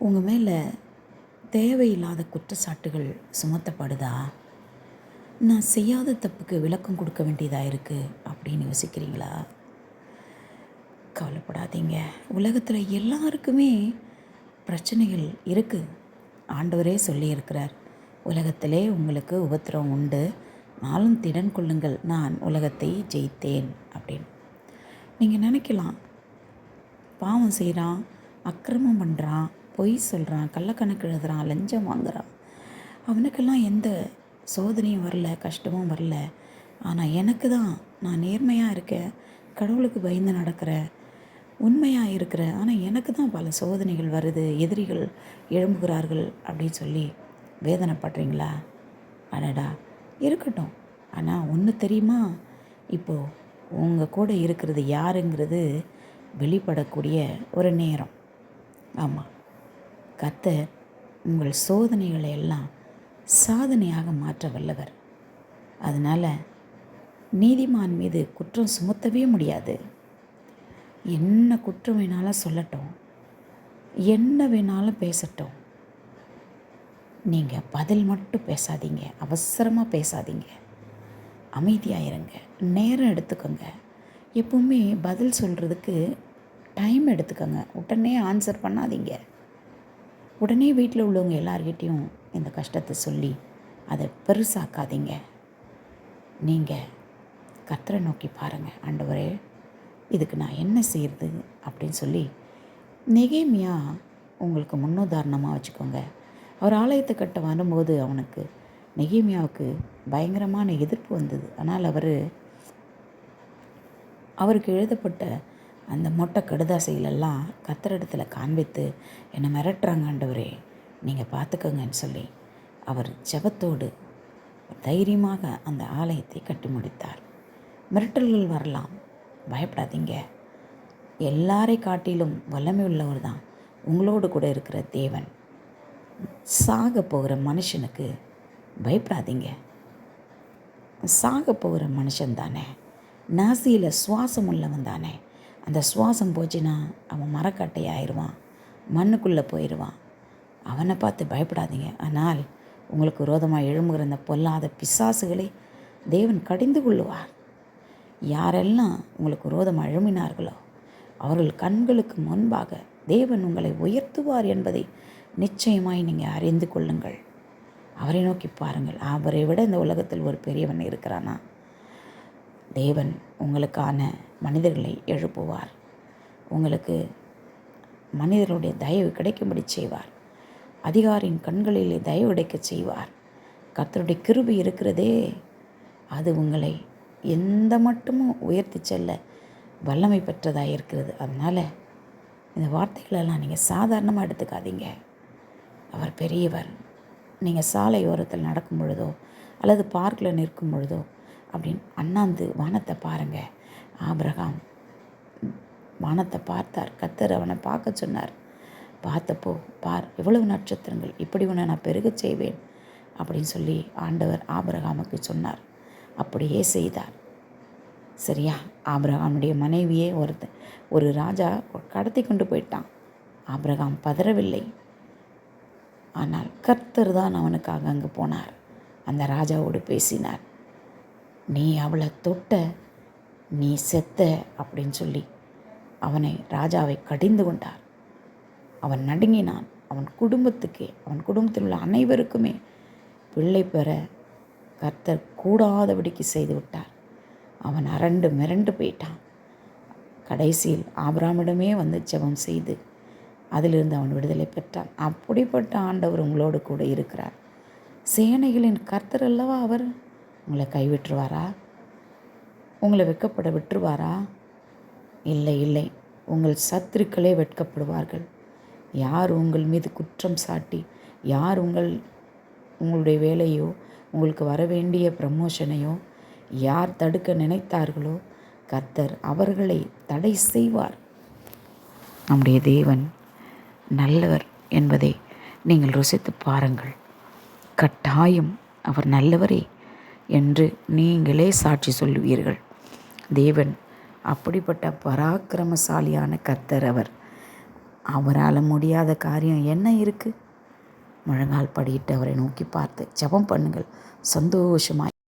உங்கள் மேலே தேவையில்லாத குற்றச்சாட்டுகள் சுமத்தப்படுதா? நான் செய்யாத தப்புக்கு விளக்கம் கொடுக்க வேண்டியதாக இருக்குது அப்படின்னு யோசிக்கிறீங்களா? கவலைப்படாதீங்க. உலகத்தில் எல்லாருக்குமே பிரச்சனைகள் இருக்குது ஆண்டவரே சொல்லியிருக்கிறார் உலகத்திலே உங்களுக்கு உபத்திரம் உண்டு. நாளும் திடன் கொள்ளுங்கள். நான் உலகத்தை ஜெயித்தேன். அப்படின்னு. நீங்கள் நினைக்கலாம். பாவம் செய்கிறான் அக்கிரமம் பண்ணுறான் பொய் சொல்கிறான் கள்ளக்கணக்கு எழுதுறான் லஞ்சம் வாங்குறான். அவனுக்கெல்லாம் எந்த சோதனையும் வரல கஷ்டமும் வரல. ஆனால் எனக்கு தான் நான் நேர்மையாக இருக்கேன் கடவுளுக்கு பயந்து நடக்கிறேன் உண்மையாக இருக்கிற ஆனால் எனக்கு தான் பல சோதனைகள் வருது எதிரிகள் எழும்புகிறார்கள் அப்படின்னு சொல்லி வேதனைப்படுறீங்களா? அடடா இருக்கட்டும். ஆனால் ஒன்று தெரியுமா? இப்போது உங்கள் கூட இருக்கிறது யாருங்கிறது வெளிப்படக்கூடிய ஒரு நேரம். ஆமாம் கர்த்தர் உங்கள் சோதனைகளை எல்லாம் சாதனையாக மாற்ற வல்லவர். அதனால் நீதிமான் மீது குற்றம் சுமத்தவே முடியாது. என்ன குற்றம் வேணாலும் சொல்லட்டும். என்ன வேணாலும் பேசட்டும். நீங்கள் பதில் மட்டும் பேசாதீங்க. அவசரமாக பேசாதீங்க. அமைதியாக இருங்க. நேரம் எடுத்துக்கோங்க. எப்பவுமே பதில் சொல்கிறதுக்கு டைம் எடுத்துக்கோங்க. உடனே ஆன்சர் பண்ணாதீங்க. உடனே வீட்டில் உள்ளவங்க எல்லார்கிட்டேயும் இந்த கஷ்டத்தை சொல்லி அதை பெருசாக்காதீங்க. நீங்கள் கத்தரை நோக்கி பாருங்கள் ஆண்டவரே இதுக்கு நான் என்ன செய்யறது அப்படின்னு சொல்லி நெகேமியா உங்களுக்கு முன்னுதாரணமாக வச்சுக்கோங்க. அவர் ஆலயத்தை கட்ட வரும்போது அவனுக்கு நெகேமியாவுக்கு பயங்கரமான எதிர்ப்பு வந்தது. ஆனால் அவர் அவருக்கு எழுதப்பட்ட அந்த மொட்டை கடுதாசைகளெல்லாம் கத்தரிடத்தில் காண்பித்து என்னை மிரட்டுறாங்க ஆண்டவரே நீங்கள் பார்த்துக்கோங்கன்னு சொல்லி அவர் ஜெபத்தோடு தைரியமாக அந்த ஆலயத்தை கட்டி முடித்தார். மிரட்டல்கள் வரலாம் பயப்படாதீங்க. எல்லாரை காட்டிலும் வல்லமை உள்ளவர் தான் உங்களோடு கூட இருக்கிற தேவன். சாக போகிற மனுஷனுக்கு பயப்படாதீங்க. சாக போகிற மனுஷன் தானே. நாசியில் சுவாசம் உள்ளவன் தானே. அந்த சுவாசம் போச்சுன்னா அவன் மரக்கட்டை ஆயிடுவான் மண்ணுக்குள்ளே போயிடுவான். அவனை பார்த்து பயப்படாதீங்க. ஆனால் உங்களுக்கு விரோதமாக எழும்புகிற அந்த பொல்லாத பிசாசுகளை தேவன் கடிந்து கொள்ளுவார். யாரெல்லாம் உங்களுக்கு விரோதமாக எழுமினார்களோ அவர்கள் கண்களுக்கு முன்பாக தேவன் உங்களை உயர்த்துவார் என்பதை நிச்சயமாய் நீங்கள் அறிந்து கொள்ளுங்கள். அவரை நோக்கி பாருங்கள். அவரை விட இந்த உலகத்தில் ஒரு பெரியவன் இருக்கிறானா? தேவன் உங்களுக்கான மனிதர்களை எழுப்புவார். உங்களுக்கு மனிதர்களுடைய தயவு கிடைக்கும்படி செய்வார். அதிகாரியின் கண்களிலே தயவு கிடைக்க செய்வார். கர்த்தருடைய கிருபி இருக்கிறதே. அது உங்களை எந்த மட்டுமும் உயர்த்தி செல்ல வல்லமை பெற்றதாக இருக்கிறது. அதனால் இந்த வார்த்தைகளெல்லாம் நீங்கள் சாதாரணமாக எடுத்துக்காதீங்க. அவர் பெரியவர். நீங்கள் சாலை ஓரத்தில் நடக்கும் பொழுதோ அல்லது பார்க்கில் நிற்கும் பொழுதோ அப்படின்னு அண்ணாந்து வானத்தை பாருங்கள் ஆபிரகாம் வானத்தை பார்த்தார். கத்தர் அவனை பார்க்க சொன்னார். பார்த்தப்போ பார் எவ்வளவு நட்சத்திரங்கள் இப்படி உன்னை நான் பெருகச் செய்வேன் அப்படின்னு சொல்லி ஆண்டவர் ஆபிரகாமுக்கு சொன்னார். அப்படியே செய்தார். சரியா? ஆபிரகாமுடைய மனைவியே ஒருத்த ஒரு ராஜா கடத்தி கொண்டு போயிட்டான். ஆபிரகாம் பதறவில்லை. ஆனால் கர்த்தர் தான் அவனுக்காக அங்கே போனார். அந்த ராஜாவோடு பேசினார். நீ அவளை தொட்ட நீ செத்த அப்படின்னு சொல்லி அவனை ராஜாவை கடிந்து கொண்டார். அவன் நடுங்கினான். அவன் குடும்பத்துக்கே அவன் குடும்பத்தில் உள்ள அனைவருக்குமே பிள்ளை பெற கர்த்தர் கூடாதபடிக்கு செய்து விட்டார். அவன் அரண்டு மிரண்டு போயிட்டான். கடைசியில் ஆபிராமிடமே வந்து ஜெபம் செய்து அதிலிருந்து அவன் விடுதலை பெற்றான். அப்படிப்பட்ட ஆண்டவர் உங்களோடு கூட இருக்கிறார். சேனைகளின் கர்த்தர் அல்லவா அவர்? உங்களை கைவிட்டுருவாரா? உங்களை வெட்கப்பட விட்டுருவாரா? இல்லை இல்லை. உங்கள் சத்துருக்களே வெட்கப்படுவார்கள். யார் உங்கள் மீது குற்றம் சாட்டி யார் உங்கள் உங்களுடைய வேலையோ உங்களுக்கு வர வேண்டிய ப்ரமோஷனையோ யார் தடுக்க நினைத்தார்களோ கர்த்தர் அவர்களை தடை செய்வார். நம்முடைய தேவன் நல்லவர் என்பதை நீங்கள் ருசித்து பாருங்கள். கட்டாயம் அவர் நல்லவரே என்று நீங்களே சாட்சி சொல்லுவீர்கள். தேவன் அப்படிப்பட்ட பராக்கிரமசாலியான கர்த்தர் அவர். அவரால் முடியாத காரியம் என்ன இருக்குது முழங்கால் படியிட்டு அவரை நோக்கி பார்த்து ஜெபம் பண்ணுங்கள் சந்தோஷமாக